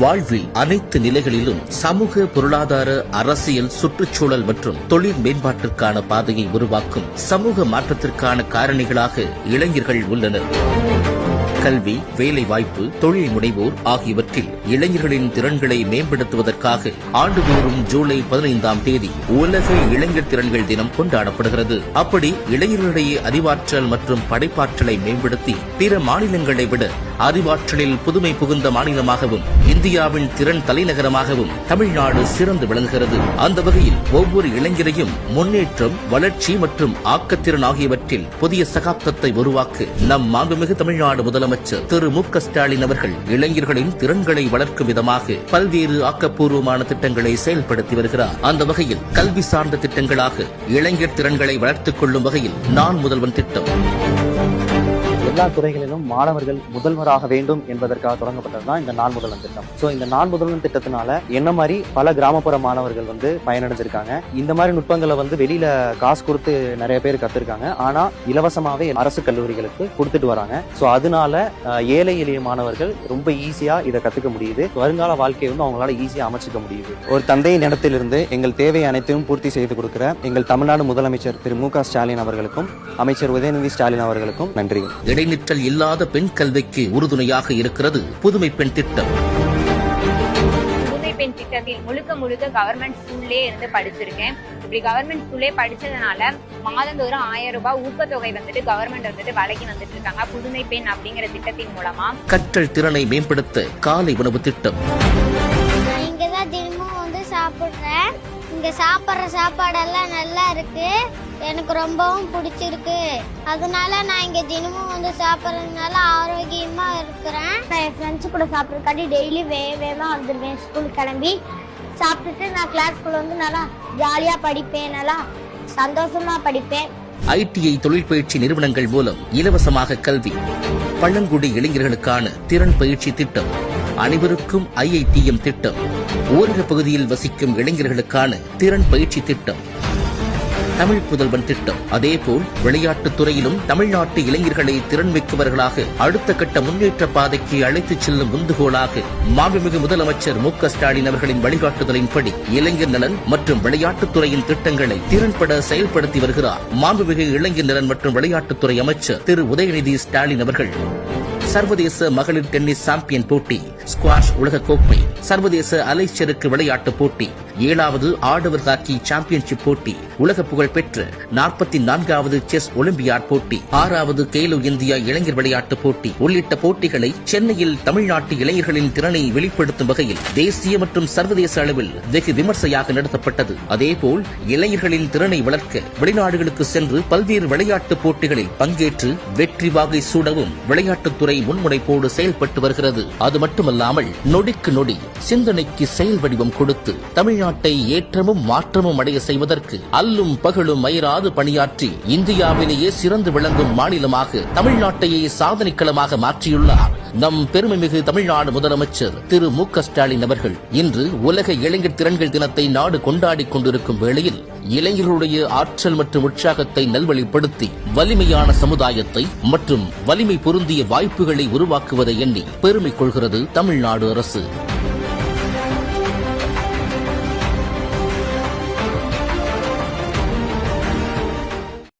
வாழ்வில் அனைத்து நிலைகளிலும் சமூக பொருளாதார அரசியல் சுற்றுச்சூழல் மற்றும் தொழில் மேம்பாட்டிற்கான பாதையை உருவாக்கும் சமூக மாற்றத்திற்கான காரணிகளாக இளைஞர்கள் உள்ளனர். கல்வி வேலைவாய்ப்பு தொழில் முனைவோர் ஆகியவற்றில் இளைஞர்களின் திறன்களை மேம்படுத்துவதற்காக ஆண்டுதோறும் ஜூலை பதினைந்தாம் தேதி உலக இளைஞர் திறன்கள் தினம் கொண்டாடப்படுகிறது. அப்படி இளைஞர்களிடையே அறிவாற்றல் மற்றும் படைப்பாற்றலை மேம்படுத்தி பிற மாநிலங்களை விட அறிவாற்றலில் புதுமை புகுந்த மாநிலமாகவும் இந்தியாவின் திறன் தலைநகரமாகவும் தமிழ்நாடு சிறந்து விளங்குகிறது. அந்த வகையில் ஒவ்வொரு இளைஞரையும் முன்னேற்றம் வளர்ச்சி மற்றும் ஆக்கத்திறன் ஆகியவற்றில் புதிய சகாப்தத்தை உருவாக்க நம் மாண்புமிகு தமிழ்நாடு முதலமைச்சர் திரு மு ஸ்டாலின் அவர்கள் இளைஞர்களின் திறன்களை வளர்க்கும் விதமாக பல்வேறு ஆக்கப்பூர்வமான திட்டங்களை செயல்படுத்தி வருகிறார். அந்த வகையில் கல்வி சார்ந்த திட்டங்களாக இளைஞர் திறன்களை வளர்த்துக் கொள்ளும் வகையில் நான் முதல்வன் திட்டம். எல்லா துறைகளிலும் மாணவர்கள் முதல்வராக வேண்டும் என்பதற்காக தொடங்கப்பட்டது தான் இந்த நான் முதல்வன் திட்டம். ஸோ இந்த நான் முதல்வன் திட்டத்தினால என்ன மாதிரி பல கிராமப்புற மாணவர்கள் வந்து பயனடைஞ்சிருக்காங்க. இந்த மாதிரி நுட்பங்களை வந்து வெளியில காசு கொடுத்து நிறைய பேர் கத்துருக்காங்க. ஆனா இலவசமாவே அரசு கல்லூரிகளுக்கு கொடுத்துட்டு வராங்க. ஸோ அதனால ஏழை எளிய மாணவர்கள் ரொம்ப ஈஸியா இதை கத்துக்க முடியுது. வருங்கால வாழ்க்கையை வந்து அவங்களால ஈஸியா அமைச்சுக்க முடியுது. ஒரு தந்தையின் இடத்திலிருந்து எங்கள் தேவை அனைத்தையும் பூர்த்தி செய்து கொடுக்கிற எங்கள் தமிழ்நாடு முதலமைச்சர் திரு மு க ஸ்டாலின் அவர்களுக்கும் அமைச்சர் உதயநிதி ஸ்டாலின் அவர்களுக்கும் நன்றி இடைநிற்றல் இல்லாத பெண் கல்விக்கு உறுதுணையாக இருக்கிறது புதுமை பெண் திட்டம். புதுமை பெண் திட்டத்தில் முழுக்க முழுக்க கவர்மெண்ட் ஸ்கூல்லே இருந்து படிச்சிருக்கேன். இப்படி கவர்மெண்ட் ஸ்கூல்லே படிச்சதுனால மாதந்தோறும் ஆயிரம் ரூபாய் ஊக்கத்தொகை வந்துட்டு கவர்மெண்ட் வந்துட்டு வழங்கி வந்துட்டு இருக்காங்க. புதுமை பெண் அப்படிங்கிற திட்டத்தின் மூலமா. கற்றல் திறனை மேம்படுத்த காலை உணவு திட்டம். நான் இங்க தான் தினமும் வந்து சாப்பிட்றேன். இங்க சாப்பிட்ற சாப்பாடெல்லாம் நல்லா இருக்கு. எனக்கு ரொம்பவும் பிடிச்சிருக்கு. அதனால நான் இங்கே தினமும் வந்து சாப்பிட்றதுனால ஆரோக்கியமாக இருக்கிறேன். நான் என் ஃப்ரெண்ட்ஸ் கூட சாப்பிட்றதுக்காண்டி டெய்லி வே வேகமாக வந்துடுவேன் ஸ்கூல் கிளம்பி சாப்பிட்டுட்டு நான் கிளாஸ்க்குள்ளே வந்து நல்லா ஜாலியாக படிப்பேன். நல்லா சந்தோஷமாக படிப்பேன். ஐடிஐ தொழில் பயிற்சி நிறுவனங்கள் மூலம் இலவசமாக கல்வி பழங்குடி இளைஞர்களுக்கான திறன் பயிற்சி திட்டம் அனைவருக்கும் ஐஐடிஎம் திட்டம் ஊரக பகுதியில் வசிக்கும் இளைஞர்களுக்கான திறன் பயிற்சி திட்டம் தமிழ் புதல்வன் திட்டம். அதேபோல் விளையாட்டுத் துறையிலும் தமிழ்நாட்டு இளைஞர்களை திறன்மிக்கவர்களாக அடுத்த கட்ட முன்னேற்ற பாதைக்கு அழைத்துச் செல்லும் உந்துகோலாக மாண்புமிகு முதலமைச்சர் மு ஸ்டாலின் அவர்களின் வழிகாட்டுதலின்படி இளைஞர் நலன் மற்றும் விளையாட்டுத் துறையின் திட்டங்களை திறன்பட செயல்படுத்தி வருகிறார். மாண்புமிகு இளைஞர் நலன் மற்றும் விளையாட்டுத்துறை அமைச்சர் திரு. உதயநிதி ஸ்டாலின் அவர்கள். சர்வதேச மகளிர் டென்னிஸ் சாம்பியன் போட்டி. ஸ்குவாஷ் உலகக்கோப்பை சர்வதேச அலைச்செருக்கு விளையாட்டுப் போட்டி. ஏழாவது ஆடவர் ஹாக்கி சாம்பியன்ஷிப் போட்டி. உலக புகழ் பெற்ற நாற்பத்தி நான்காவது செஸ் ஒலிம்பியாட் போட்டி. ஆறாவது கேலோ இந்தியா இளைஞர் விளையாட்டுப் போட்டி. உள்ளிட்ட போட்டிகளை சென்னையில் தமிழ்நாட்டு இளைஞர்களின் திறனை வெளிப்படுத்தும் வகையில் தேசிய மற்றும் சர்வதேச அளவில் வெகு விமர்சையாக நடத்தப்பட்டது. அதேபோல் இளைஞர்களின் திறனை வளர்க்க வெளிநாடுகளுக்கு சென்று பல்வேறு விளையாட்டுப் போட்டிகளில் பங்கேற்று வெற்றி வாகை சூடவும் விளையாட்டுத்துறை முன்முனைப்போடு செயல்பட்டு வருகிறது. அது மட்டுமல்ல மட்டுமல்லாமல் நொடிக்கு நொடி சிந்தனைக்கு செயல் வடிவம் கொடுத்து தமிழ்நாட்டை ஏற்றமும் மாற்றமும் அடைய செய்வதற்கு அல்லும் பகலும் அயராது பணியாற்றி இந்தியாவிலேயே சிறந்து விளங்கும் மாநிலமாக தமிழ்நாட்டையே சாதனைக்களமாக மாற்றியுள்ளார். நம் பெருமைமிகு தமிழ்நாடு முதலமைச்சர் திரு மு க ஸ்டாலின் அவர்கள் இன்று உலக இளைஞர் திறன்கள் தினத்தை நாடு கொண்டாடி கொண்டிருக்கும் வேளையில் இளைஞர்களுடைய ஆற்றல் மற்றும் உற்சாகத்தை நல்வழிப்படுத்தி வலிமையான சமுதாயத்தை மற்றும் வலிமை பொருந்திய வாய்ப்புகளை உருவாக்குவதை எண்ணி பெருமை கொள்கிறது தமிழ்நாடு அரசு.